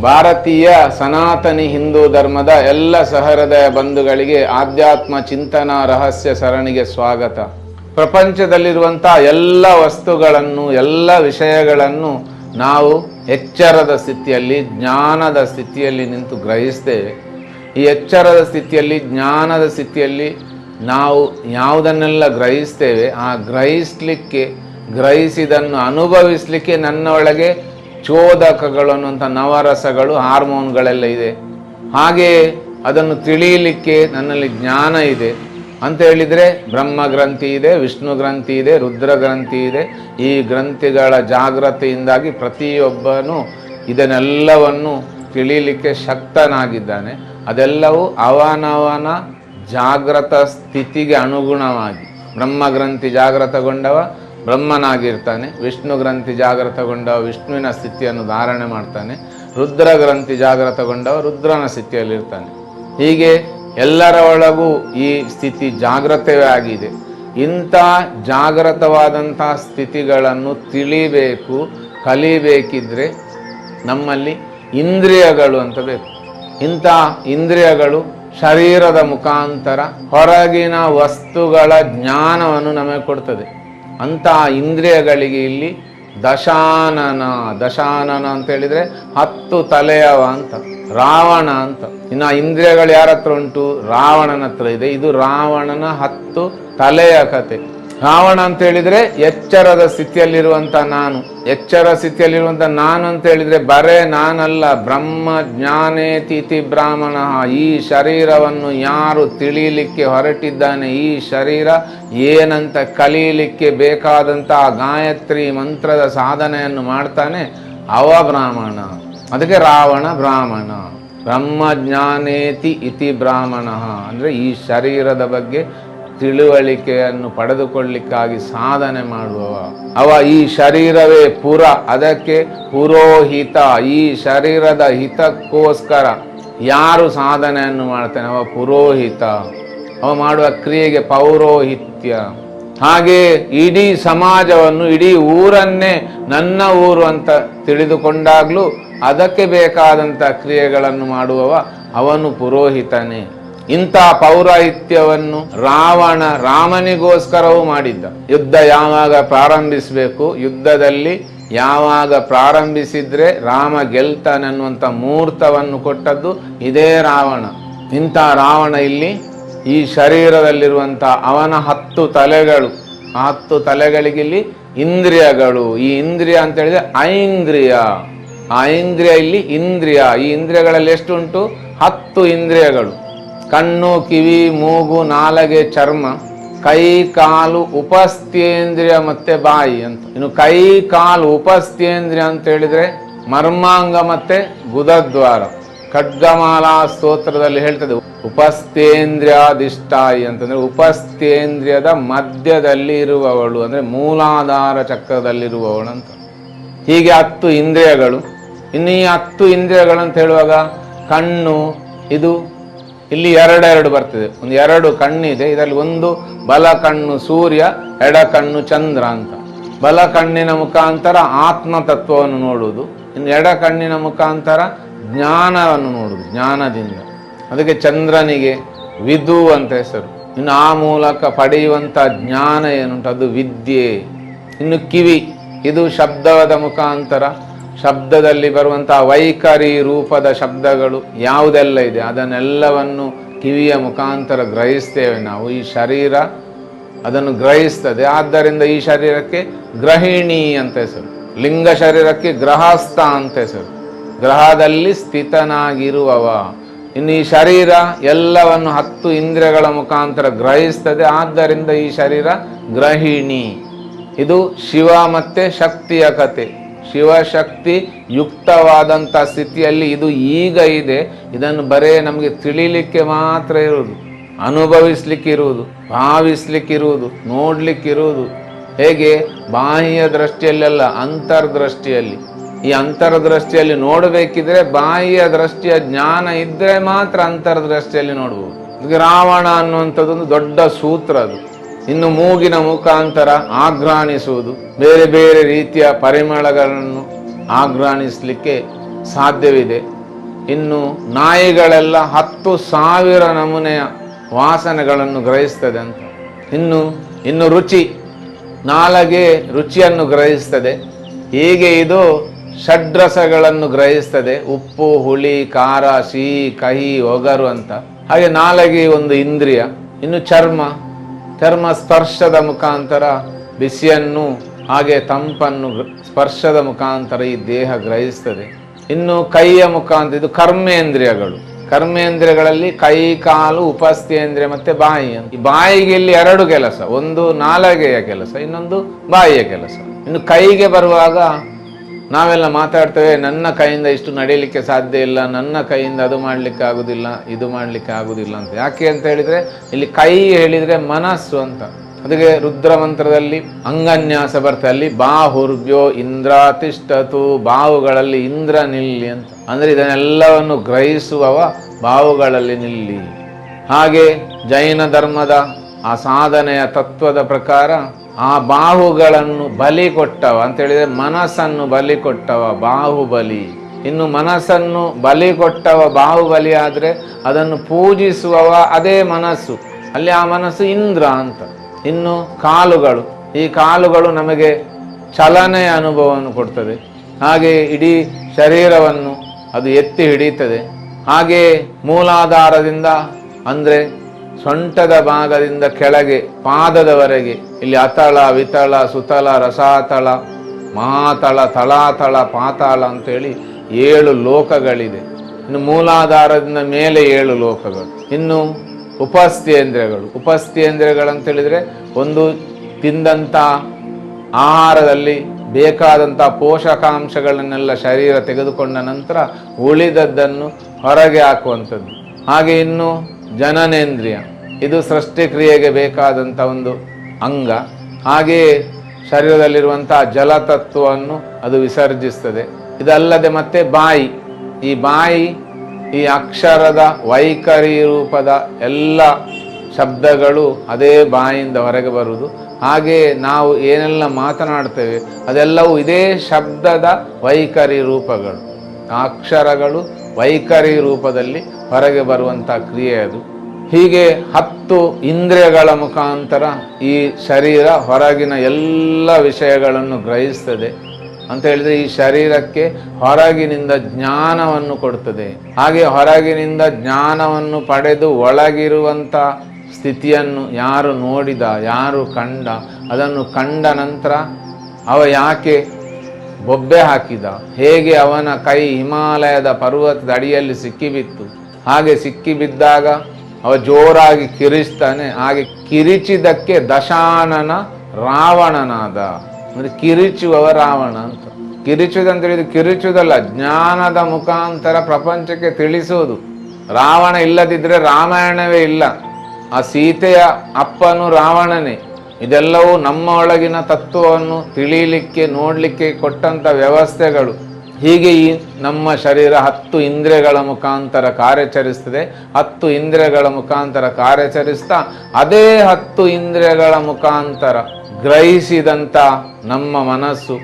ಭಾರತೀಯ ಸನಾತನಿ ಹಿಂದೂ ಧರ್ಮದ ಎಲ್ಲ ಸಹೃದಯ ಬಂಧುಗಳಿಗೆ ಆಧ್ಯಾತ್ಮ ಚಿಂತನಾ ರಹಸ್ಯ ಸರಣಿಗೆ ಸ್ವಾಗತ. ಪ್ರಪಂಚದಲ್ಲಿರುವಂತಹ ಎಲ್ಲ ವಸ್ತುಗಳನ್ನು, ಎಲ್ಲ ವಿಷಯಗಳನ್ನು ನಾವು ಎಚ್ಚರದ ಸ್ಥಿತಿಯಲ್ಲಿ, ಜ್ಞಾನದ ಸ್ಥಿತಿಯಲ್ಲಿ ನಿಂತು ಗ್ರಹಿಸ್ತೇವೆ. ಈ ಎಚ್ಚರದ ಸ್ಥಿತಿಯಲ್ಲಿ, ಜ್ಞಾನದ ಸ್ಥಿತಿಯಲ್ಲಿ ನಾವು ಯಾವುದನ್ನೆಲ್ಲ ಗ್ರಹಿಸ್ತೇವೆ, ಆ ಗ್ರಹಿಸ್ಲಿಕ್ಕೆ, ಗ್ರಹಿಸಿದನ್ನು ಅನುಭವಿಸ್ಲಿಕ್ಕೆ ನನ್ನ ಒಳಗೆ ಚೋದಕಗಳು ಅನ್ನುವಂಥ ನವರಸಗಳು, ಹಾರ್ಮೋನ್ಗಳೆಲ್ಲ ಇದೆ. ಹಾಗೆ ಅದನ್ನು ತಿಳಿಯಲಿಕ್ಕೆ ನನ್ನಲ್ಲಿ ಜ್ಞಾನ ಇದೆ. ಅಂತ ಹೇಳಿದರೆ ಬ್ರಹ್ಮ ಗ್ರಂಥಿ ಇದೆ, ವಿಷ್ಣು ಗ್ರಂಥಿ ಇದೆ, ರುದ್ರ ಗ್ರಂಥಿ ಇದೆ. ಈ ಗ್ರಂಥಿಗಳ ಜಾಗ್ರತೆಯಿಂದಾಗಿ ಪ್ರತಿಯೊಬ್ಬನು ಇದನ್ನೆಲ್ಲವನ್ನು ತಿಳಿಯಲಿಕ್ಕೆ ಶಕ್ತನಾಗಿದ್ದಾನೆ. ಅದೆಲ್ಲವೂ ಅವನವನ ಜಾಗ್ರತ ಸ್ಥಿತಿಗೆ ಅನುಗುಣವಾಗಿ. ಬ್ರಹ್ಮ ಗ್ರಂಥಿ ಜಾಗ್ರತಗೊಂಡವ ಬ್ರಹ್ಮನಾಗಿರ್ತಾನೆ. ವಿಷ್ಣು ಗ್ರಂಥಿ ಜಾಗೃತಗೊಂಡವ ವಿಷ್ಣುವಿನ ಸ್ಥಿತಿಯನ್ನು ಧಾರಣೆ ಮಾಡ್ತಾನೆ. ರುದ್ರ ಗ್ರಂಥಿ ಜಾಗೃತಗೊಂಡವ ರುದ್ರನ ಸ್ಥಿತಿಯಲ್ಲಿರ್ತಾನೆ. ಹೀಗೆ ಎಲ್ಲರ ಒಳಗೂ ಈ ಸ್ಥಿತಿ ಜಾಗ್ರತೆಯೇ ಆಗಿದೆ. ಇಂಥ ಜಾಗ್ರತವಾದಂಥ ಸ್ಥಿತಿಗಳನ್ನು ತಿಳಿಬೇಕು, ಕಲಿಬೇಕಿದ್ರೆ ನಮ್ಮಲ್ಲಿ ಇಂದ್ರಿಯಗಳು ಅಂತ ಬೇಕು. ಇಂಥ ಇಂದ್ರಿಯಗಳು ಶರೀರದ ಮುಖಾಂತರ ಹೊರಗಿನ ವಸ್ತುಗಳ ಜ್ಞಾನವನ್ನು ನಮಗೆ ಕೊಡ್ತದೆ. ಅಂಥ ಇಂದ್ರಿಯಗಳಿಗೆ ಇಲ್ಲಿ ದಶಾನನ ದಶಾನನ ಅಂತ ಹೇಳಿದರೆ ಹತ್ತು ತಲೆಯವ ಅಂತ, ರಾವಣ ಅಂತ. ಇನ್ನು ಇಂದ್ರಿಯಗಳು ಯಾರ ಹತ್ರ ಉಂಟು? ರಾವಣನ ಹತ್ರ ಇದೆ. ಇದು ರಾವಣನ ಹತ್ತು ತಲೆಯ ಕತೆ. ರಾವಣ ಅಂತ ಹೇಳಿದ್ರೆ ಎಚ್ಚರದ ಸ್ಥಿತಿಯಲ್ಲಿರುವಂತ ನಾನು. ಎಚ್ಚರ ಸ್ಥಿತಿಯಲ್ಲಿರುವಂತ ನಾನು ಅಂತ ಹೇಳಿದ್ರೆ ಬರೇ ನಾನಲ್ಲ. ಬ್ರಹ್ಮ ಜ್ಞಾನೇತಿಥಿ ಬ್ರಾಹ್ಮಣ. ಈ ಶರೀರವನ್ನು ಯಾರು ತಿಳಿಯಲಿಕ್ಕೆ ಹೊರಟಿದ್ದಾನೆ? ಈ ಶರೀರ ಏನಂತ ಕಲಿಯಲಿಕ್ಕೆ ಬೇಕಾದಂತಹ ಗಾಯತ್ರಿ ಮಂತ್ರದ ಸಾಧನೆಯನ್ನು ಮಾಡ್ತಾನೆ? ಅವ ಬ್ರಾಹ್ಮಣ. ಅದಕ್ಕೆ ರಾವಣ ಬ್ರಾಹ್ಮಣ. ಬ್ರಹ್ಮ ಜ್ಞಾನೇತಿ ಇತಿ ಬ್ರಾಹ್ಮಣ. ಅಂದ್ರೆ ಈ ಶರೀರದ ಬಗ್ಗೆ ತಿಳುವಳಿಕೆಯನ್ನು ಪಡೆದುಕೊಳ್ಳಿಕ್ಕಾಗಿ ಸಾಧನೆ ಮಾಡುವವ ಅವ ಈ ಶರೀರವೇ ಪುರ, ಅದಕ್ಕೆ ಪುರೋಹಿತ. ಈ ಶರೀರದ ಹಿತಕ್ಕೋಸ್ಕರ ಯಾರು ಸಾಧನೆಯನ್ನು ಮಾಡ್ತಾನೆ? ಅವ ಪುರೋಹಿತ. ಅವ ಮಾಡುವ ಕ್ರಿಯೆಗೆ ಪೌರೋಹಿತ್ಯ. ಹಾಗೆ ಇಡೀ ಸಮಾಜವನ್ನು, ಇಡೀ ಊರನ್ನೇ ನನ್ನ ಊರು ಅಂತ ತಿಳಿದುಕೊಂಡಾಗ್ಲೂ ಅದಕ್ಕೆ ಬೇಕಾದಂಥ ಕ್ರಿಯೆಗಳನ್ನು ಮಾಡುವವ ಅವನು ಪುರೋಹಿತನೇ. ಇಂಥ ಪೌರಾಹಿತ್ಯವನ್ನು ರಾವಣ ರಾಮನಿಗೋಸ್ಕರವೂ ಮಾಡಿದ್ದ. ಯುದ್ಧ ಯಾವಾಗ ಪ್ರಾರಂಭಿಸಬೇಕು? ಯುದ್ಧದಲ್ಲಿ ಯಾವಾಗ ಪ್ರಾರಂಭಿಸಿದ್ರೆ ರಾಮ ಗೆಲ್ತಾನನ್ನುವಂಥ ಮುಹೂರ್ತವನ್ನು ಕೊಟ್ಟದ್ದು? ಇದೇ ರಾವಣ. ಇಂಥ ರಾವಣ ಇಲ್ಲಿ ಈ ಶರೀರದಲ್ಲಿರುವಂಥ ಅವನ ಹತ್ತು ತಲೆಗಳು. ಆ ಹತ್ತು ತಲೆಗಳಿಗಿಲ್ಲಿ ಇಂದ್ರಿಯಗಳು. ಈ ಇಂದ್ರಿಯ ಅಂತ ಹೇಳಿದ್ರೆ ಐಂದ್ರಿಯ. ಆ ಇಂದ್ರಿಯ ಇಲ್ಲಿ ಇಂದ್ರಿಯ. ಈ ಇಂದ್ರಿಯಗಳಲ್ಲಿ ಎಷ್ಟು ಉಂಟು ಹತ್ತು ಇಂದ್ರಿಯಗಳು. ಕಣ್ಣು, ಕಿವಿ, ಮೂಗು, ನಾಲಗೆ, ಚರ್ಮ, ಕೈ, ಕಾಲು, ಉಪಸ್ಥೇಂದ್ರಿಯ ಮತ್ತೆ ಬಾಯಿ ಅಂತ. ಇನ್ನು ಕೈ, ಕಾಲು, ಉಪಸ್ಥೇಂದ್ರಿಯ ಅಂತ ಹೇಳಿದ್ರೆ ಮರ್ಮಾಂಗ ಮತ್ತೆ ಗುದದ್ವಾರ ಖಡ್ಗಮಾಲಾ ಸ್ತೋತ್ರದಲ್ಲಿ ಹೇಳ್ತದೆ ಉಪಸ್ಥೇಂದ್ರಿಯಾದಿಷ್ಟಾಯಿ ಅಂತಂದ್ರೆ ಉಪಸ್ಥೇಂದ್ರಿಯದ ಮಧ್ಯದಲ್ಲಿ ಇರುವವಳು, ಅಂದ್ರೆ ಮೂಲಾಧಾರ ಚಕ್ರದಲ್ಲಿರುವವಳು ಅಂತ. ಹೀಗೆ ಹತ್ತು ಇಂದ್ರಿಯಗಳು. ಇನ್ನು ಈ ಹತ್ತು ಇಂದ್ರಿಯಗಳಂತ ಹೇಳುವಾಗ ಕಣ್ಣು, ಇದು ಇಲ್ಲಿ ಎರಡೆರಡು ಬರ್ತದೆ. ಒಂದು ಎರಡು ಕಣ್ಣಿದೆ, ಇದರಲ್ಲಿ ಒಂದು ಬಲ ಕಣ್ಣು ಸೂರ್ಯ, ಎಡ ಕಣ್ಣು ಚಂದ್ರ ಅಂತ. ಬಲ ಕಣ್ಣಿನ ಮುಖಾಂತರ ಆತ್ಮ ತತ್ವವನ್ನು ನೋಡುವುದು, ಇನ್ನು ಎಡ ಕಣ್ಣಿನ ಮುಖಾಂತರ ಜ್ಞಾನವನ್ನು ನೋಡುವುದು, ಜ್ಞಾನದಿಂದ. ಅದಕ್ಕೆ ಚಂದ್ರನಿಗೆ ವಿದು ಅಂತ ಹೆಸರು. ಇನ್ನು ಆ ಮೂಲಕ ಪಡೆಯುವಂಥ ಜ್ಞಾನ ಏನುಂಟು, ಅದು ವಿದ್ಯೆ. ಇನ್ನು ಕಿವಿ, ಇದು ಶಬ್ದದ ಮುಖಾಂತರ ಶಬ್ದದಲ್ಲಿ ಬರುವಂತಹ ವೈಖರಿ ರೂಪದ ಶಬ್ದಗಳು ಯಾವುದೆಲ್ಲ ಇದೆ, ಅದನ್ನೆಲ್ಲವನ್ನು ಕಿವಿಯ ಮುಖಾಂತರ ಗ್ರಹಿಸ್ತೇವೆ ನಾವು. ಈ ಶರೀರ ಅದನ್ನು ಗ್ರಹಿಸ್ತದೆ. ಆದ್ದರಿಂದ ಈ ಶರೀರಕ್ಕೆ ಗ್ರಹಿಣಿ ಅಂತ ಹೆಸರು, ಲಿಂಗ ಶರೀರಕ್ಕೆ ಗ್ರಹಸ್ಥ ಅಂತ ಹೆಸರು. ಗ್ರಹದಲ್ಲಿ ಸ್ಥಿತನಾಗಿರುವವ. ಇನ್ನು ಈ ಶರೀರ ಎಲ್ಲವನ್ನು ಹತ್ತು ಇಂದ್ರಿಯಗಳ ಮುಖಾಂತರ ಗ್ರಹಿಸ್ತದೆ. ಆದ್ದರಿಂದ ಈ ಶರೀರ ಗ್ರಹಿಣಿ. ಇದು ಶಿವ ಮತ್ತೆ ಶಕ್ತಿಯ ಕತೆ. ಶಿವಶಕ್ತಿ ಯುಕ್ತವಾದಂಥ ಸ್ಥಿತಿಯಲ್ಲಿ ಇದು ಈಗ ಇದೆ. ಇದನ್ನು ಬರೇ ನಮಗೆ ತಿಳಿಲಿಕ್ಕೆ ಮಾತ್ರ ಇರುವುದು. ಅನುಭವಿಸ್ಲಿಕ್ಕಿರುವುದು, ಭಾವಿಸ್ಲಿಕ್ಕಿರುವುದು, ನೋಡ್ಲಿಕ್ಕಿರುವುದು. ಹೇಗೆ? ಬಾಹ್ಯ ದೃಷ್ಟಿಯಲ್ಲೆಲ್ಲ ಅಂತರ್ದೃಷ್ಟಿಯಲ್ಲಿ. ಈ ಅಂತರ್ದೃಷ್ಟಿಯಲ್ಲಿ ನೋಡಬೇಕಿದ್ರೆ ಬಾಹ್ಯ ದೃಷ್ಟಿಯ ಜ್ಞಾನ ಇದ್ರೆ ಮಾತ್ರ ಅಂತರ್ದೃಷ್ಟಿಯಲ್ಲಿ ನೋಡ್ಬೋದು. ರಾವಣ ಅನ್ನುವಂಥದ್ದೊಂದು ದೊಡ್ಡ ಸೂತ್ರ ಅದು. ಇನ್ನು ಮೂಗಿನ ಮುಖಾಂತರ ಆಘ್ರಾಣಿಸುವುದು. ಬೇರೆ ಬೇರೆ ರೀತಿಯ ಪರಿಮಳಗಳನ್ನು ಆಘ್ರಾಣಿಸಲಿಕ್ಕೆ ಸಾಧ್ಯವಿದೆ. ಇನ್ನು ನಾಯಿಗಳೆಲ್ಲ ಹತ್ತು ಸಾವಿರ ನಮೂನೆಯ ವಾಸನೆಗಳನ್ನು ಗ್ರಹಿಸ್ತದೆ ಅಂತ. ಇನ್ನು ಇನ್ನು ರುಚಿ, ನಾಲಗೆ ರುಚಿಯನ್ನು ಗ್ರಹಿಸ್ತದೆ. ಹೀಗೆ ಇದು ಷಡ್ರಸಗಳನ್ನು ಗ್ರಹಿಸ್ತದೆ. ಉಪ್ಪು, ಹುಳಿ, ಖಾರ, ಸಿಹಿ, ಕಹಿ, ಒಗರು ಅಂತ. ಹಾಗೆ ನಾಲಗೆ ಒಂದು ಇಂದ್ರಿಯ, ಇನ್ನು ಚರ್ಮ ಚರ್ಮ ಸ್ಪರ್ಶದ ಮುಖಾಂತರ ಬಿಸಿಯನ್ನು ಹಾಗೆ ತಂಪನ್ನು ಸ್ಪರ್ಶದ ಮುಖಾಂತರ ಈ ದೇಹ ಗ್ರಹಿಸ್ತದೆ. ಇನ್ನು ಕೈಯ ಮುಖಾಂತರ ಇದು ಕರ್ಮೇಂದ್ರಿಯಗಳು. ಕರ್ಮೇಂದ್ರಿಯಗಳಲ್ಲಿ ಕೈ, ಕಾಲು ಉಪಸ್ಥೇಂದ್ರಿಯ ಮತ್ತೆ ಬಾಯಿ ಈ ಬಾಯಿಗೆ ಇಲ್ಲಿ ಎರಡು ಕೆಲಸ. ಒಂದು ನಾಲಗೆಯ ಕೆಲಸ, ಇನ್ನೊಂದು ಬಾಯಿಯ ಕೆಲಸ. ಇನ್ನು ಕೈಗೆ ಬರುವಾಗ ನಾವೆಲ್ಲ ಮಾತಾಡ್ತೇವೆ, ನನ್ನ ಕೈಯಿಂದ ಇಷ್ಟು ನಡೀಲಿಕ್ಕೆ ಸಾಧ್ಯ ಇಲ್ಲ, ನನ್ನ ಕೈಯಿಂದ ಅದು ಮಾಡಲಿಕ್ಕೆ ಆಗುದಿಲ್ಲ, ಇದು ಮಾಡಲಿಕ್ಕೆ ಆಗುದಿಲ್ಲ ಅಂತ. ಯಾಕೆ ಅಂತ ಹೇಳಿದ್ರೆ, ಇಲ್ಲಿ ಕೈ ಹೇಳಿದ್ರೆ ಮನಸ್ಸು ಅಂತ. ಅದಕ್ಕೆ ರುದ್ರ ಮಂತ್ರದಲ್ಲಿ ಅಂಗನ್ಯಾಸ ಬರ್ತದೆ, ಅಲ್ಲಿ ಬಾಹುರ್ಭ್ಯೋ ಇಂದ್ರ ತಿಷ್ಟತು ಬಾವುಗಳಲ್ಲಿ ಇಂದ್ರ ನಿಲ್ಲಿ ಅಂತ. ಅಂದ್ರೆ ಇದನ್ನೆಲ್ಲವನ್ನು ಗ್ರಹಿಸುವವ ಬಾವುಗಳಲ್ಲಿ ನಿಲ್ಲಿ. ಹಾಗೆ ಜೈನ ಧರ್ಮದ ಆ ಸಾಧನೆಯ ತತ್ವದ ಪ್ರಕಾರ ಆ ಬಾಹುಗಳನ್ನು ಬಲಿ ಕೊಟ್ಟವ. ಅಂತ ಹೇಳಿದ್ರೆ ಮನಸ್ಸನ್ನು ಬಲಿ ಕೊಟ್ಟವ ಬಾಹುಬಲಿ. ಇನ್ನು ಮನಸ್ಸನ್ನು ಬಲಿ ಕೊಟ್ಟವ ಬಾಹುಬಲಿ ಆದರೆ ಅದನ್ನು ಪೂಜಿಸುವವ ಅದೇ ಮನಸ್ಸು. ಅಲ್ಲಿ ಆ ಮನಸ್ಸು ಇಂದ್ರ ಅಂತ. ಇನ್ನು ಕಾಲುಗಳು. ಈ ಕಾಲುಗಳು ನಮಗೆ ಚಲನೆಯ ಅನುಭವವನ್ನು ಕೊಡ್ತದೆ. ಹಾಗೆ ಇಡೀ ಶರೀರವನ್ನು ಅದು ಎತ್ತಿ ಹಿಡಿಯುತ್ತದೆ. ಹಾಗೆ ಮೂಲಾಧಾರದಿಂದ ಅಂದ್ರೆ ಸೊಂಟದ ಭಾಗದಿಂದ ಕೆಳಗೆ, ಪಾದದವರೆಗೆ, ಇಲ್ಲಿ ಅತಳ ವಿತಳ ಸುತಳ, ರಸಾತಳ ಮಾತಳ ತಳಾತಳ, ಪಾತಾಳ ಅಂತೇಳಿ ಏಳು ಲೋಕಗಳಿದೆ. ಇನ್ನು ಮೂಲಾಧಾರದಿಂದ ಮೇಲೆ ಏಳು ಲೋಕಗಳು. ಇನ್ನು ಉಪಸ್ಥೇಂದ್ರಗಳು ಉಪಸ್ಥೇಂದ್ರಗಳಂತೇಳಿದರೆ ಒಂದು ತಿಂದಂಥ ಆಹಾರದಲ್ಲಿ ಬೇಕಾದಂಥ ಪೋಷಕಾಂಶಗಳನ್ನೆಲ್ಲ ಶರೀರ ತೆಗೆದುಕೊಂಡ ನಂತರ ಉಳಿದದ್ದನ್ನು ಹೊರಗೆ ಹಾಕುವಂಥದ್ದು. ಹಾಗೆ ಇನ್ನು ಜನನೇಂದ್ರಿಯ. ಇದು ಸೃಷ್ಟಿ ಕ್ರಿಯೆಗೆ ಬೇಕಾದಂಥ ಒಂದು ಅಂಗ. ಹಾಗೆಯೇ ಶರೀರದಲ್ಲಿರುವಂಥ ಜಲತತ್ವವನ್ನು ಅದು ವಿಸರ್ಜಿಸ್ತದೆ. ಇದಲ್ಲದೆ ಮತ್ತೆ ಬಾಯಿ. ಈ ಬಾಯಿ ಈ ಅಕ್ಷರದ ವೈಖರಿ ರೂಪದ ಎಲ್ಲ ಶಬ್ದಗಳು ಅದೇ ಬಾಯಿಂದ ಹೊರಗೆ ಬರುವುದು. ಹಾಗೆ ನಾವು ಏನೆಲ್ಲ ಮಾತನಾಡ್ತೇವೆ ಅದೆಲ್ಲವೂ ಇದೇ ಶಬ್ದದ ವೈಖರಿ ರೂಪಗಳು. ಅಕ್ಷರಗಳು ವೈಖರಿ ರೂಪದಲ್ಲಿ ಹೊರಗೆ ಬರುವಂಥ ಕ್ರಿಯೆ ಅದು. ಹೀಗೆ ಹತ್ತು ಇಂದ್ರಿಯಗಳ ಮುಖಾಂತರ ಈ ಶರೀರ ಹೊರಗಿನ ಎಲ್ಲ ವಿಷಯಗಳನ್ನು ಗ್ರಹಿಸ್ತದೆ. ಅಂತ ಹೇಳಿದ್ರೆ ಈ ಶರೀರಕ್ಕೆ ಹೊರಗಿನಿಂದ ಜ್ಞಾನವನ್ನು ಕೊಡ್ತದೆ. ಹಾಗೆ ಹೊರಗಿನಿಂದ ಜ್ಞಾನವನ್ನು ಪಡೆದು ಒಳಗಿರುವಂಥ ಸ್ಥಿತಿಯನ್ನು ಯಾರು ನೋಡಿದ, ಯಾರು ಕಂಡ, ಅದನ್ನು ಕಂಡ ನಂತರ ಅವ ಯಾಕೆ ಬೊಬ್ಬೆ ಹಾಕಿದ. ಹೇಗೆ ಅವನ ಕೈ ಹಿಮಾಲಯದ ಪರ್ವತದ ಅಡಿಯಲ್ಲಿ ಸಿಕ್ಕಿಬಿತ್ತು? ಹಾಗೆ ಸಿಕ್ಕಿಬಿದ್ದಾಗ ಅವ ಜೋರಾಗಿ ಕಿರಿಸ್ತಾನೆ. ಹಾಗೆ ಕಿರಿಚಿದಕ್ಕೆ ದಶಾನನ ರಾವಣನಾದ. ಅಂದ್ರೆ ಕಿರಿಚುವವ ರಾವಣ ಅಂತ. ಕಿರಿಚುದಂತ ಹೇಳಿದ್ರೆ ಕಿರಿಚುದಲ್ಲ, ಜ್ಞಾನದ ಮುಖಾಂತರ ಪ್ರಪಂಚಕ್ಕೆ ತಿಳಿಸುವುದು ರಾವಣ ಇಲ್ಲದಿದ್ದರೆ ರಾಮಾಯಣವೇ ಇಲ್ಲ. ಆ ಸೀತೆಯ ಅಪ್ಪನು ರಾವಣನೇ. ಇದೆಲ್ಲವೂ ನಮ್ಮ ಒಳಗಿನ ತತ್ವವನ್ನು ತಿಳಿಯಲಿಕ್ಕೆ ನೋಡಲಿಕ್ಕೆ ಕೊಟ್ಟಂಥ ವ್ಯವಸ್ಥೆಗಳು. ಹೀಗೆ ಈ ನಮ್ಮ ಶರೀರ ಹತ್ತು ಇಂದ್ರಿಯಗಳ ಮುಖಾಂತರ ಕಾರ್ಯಚರಿಸ್ತದೆ. ಹತ್ತು ಇಂದ್ರಿಯಗಳ ಮುಖಾಂತರ ಕಾರ್ಯಚರಿಸ್ತಾ, ಅದೇ ಹತ್ತು ಇಂದ್ರಿಯಗಳ ಮುಖಾಂತರ ಗ್ರಹಿಸಿದಂಥ ನಮ್ಮ ಮನಸ್ಸು,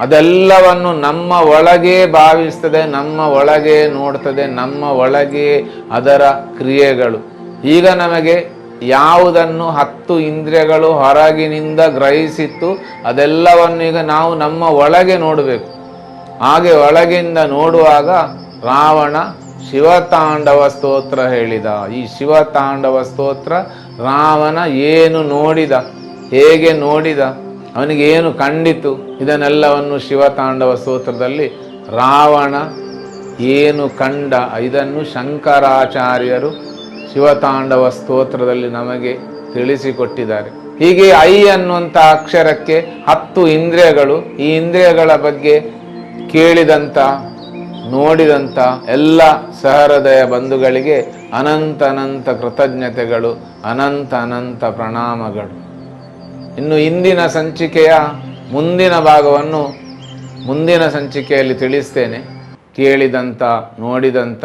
ಅದೆಲ್ಲವನ್ನು ನಮ್ಮ ಒಳಗೆ ಭಾವಿಸ್ತದೆ, ನಮ್ಮ ಒಳಗೆ ನೋಡ್ತದೆ, ನಮ್ಮ ಒಳಗೆ ಅದರ ಕ್ರಿಯೆಗಳು. ಈಗ ನಮಗೆ ಯಾವುದನ್ನು ಹತ್ತು ಇಂದ್ರಿಯಗಳು ಹೊರಗಿನಿಂದ ಗ್ರಹಿಸಿತ್ತು, ಅದೆಲ್ಲವನ್ನು ಈಗ ನಾವು ನಮ್ಮ ಒಳಗೆ ನೋಡಬೇಕು. ಹಾಗೆ ಒಳಗಿಂದ ನೋಡುವಾಗ ರಾವಣ ಶಿವತಾಂಡವ ಸ್ತೋತ್ರ ಹೇಳಿದ. ಈ ಶಿವತಾಂಡವ ಸ್ತೋತ್ರ ರಾವಣ ಏನು ನೋಡಿದ, ಹೇಗೆ ನೋಡಿದ ಅವನಿಗೆ ಏನು ಕಂಡಿತು, ಇದನ್ನೆಲ್ಲವನ್ನು ಶಿವತಾಂಡವ ಸ್ತೋತ್ರದಲ್ಲಿ ರಾವಣ ಏನು ಕಂಡ, ಇದನ್ನು ಶಂಕರಾಚಾರ್ಯರು ಶಿವತಾಂಡವ ಸ್ತೋತ್ರದಲ್ಲಿ ನಮಗೆ ತಿಳಿಸಿಕೊಟ್ಟಿದ್ದಾರೆ. ಹೀಗೆ ಐ ಅನ್ನುವಂಥ ಅಕ್ಷರಕ್ಕೆ ಹತ್ತು ಇಂದ್ರಿಯಗಳು, ಈ ಇಂದ್ರಿಯಗಳ ಬಗ್ಗೆ ಕೇಳಿದಂಥ, ನೋಡಿದಂಥ ಎಲ್ಲ ಸಹೃದಯ ಬಂಧುಗಳಿಗೆ ಅನಂತ ಅನಂತ ಕೃತಜ್ಞತೆಗಳು, ಅನಂತ ಅನಂತ ಪ್ರಣಾಮಗಳು. ಇನ್ನು ಇಂದಿನ ಸಂಚಿಕೆಯ ಮುಂದಿನ ಭಾಗವನ್ನು ಮುಂದಿನ ಸಂಚಿಕೆಯಲ್ಲಿ ತಿಳಿಸ್ತೇನೆ. ಕೇಳಿದಂಥ, ನೋಡಿದಂಥ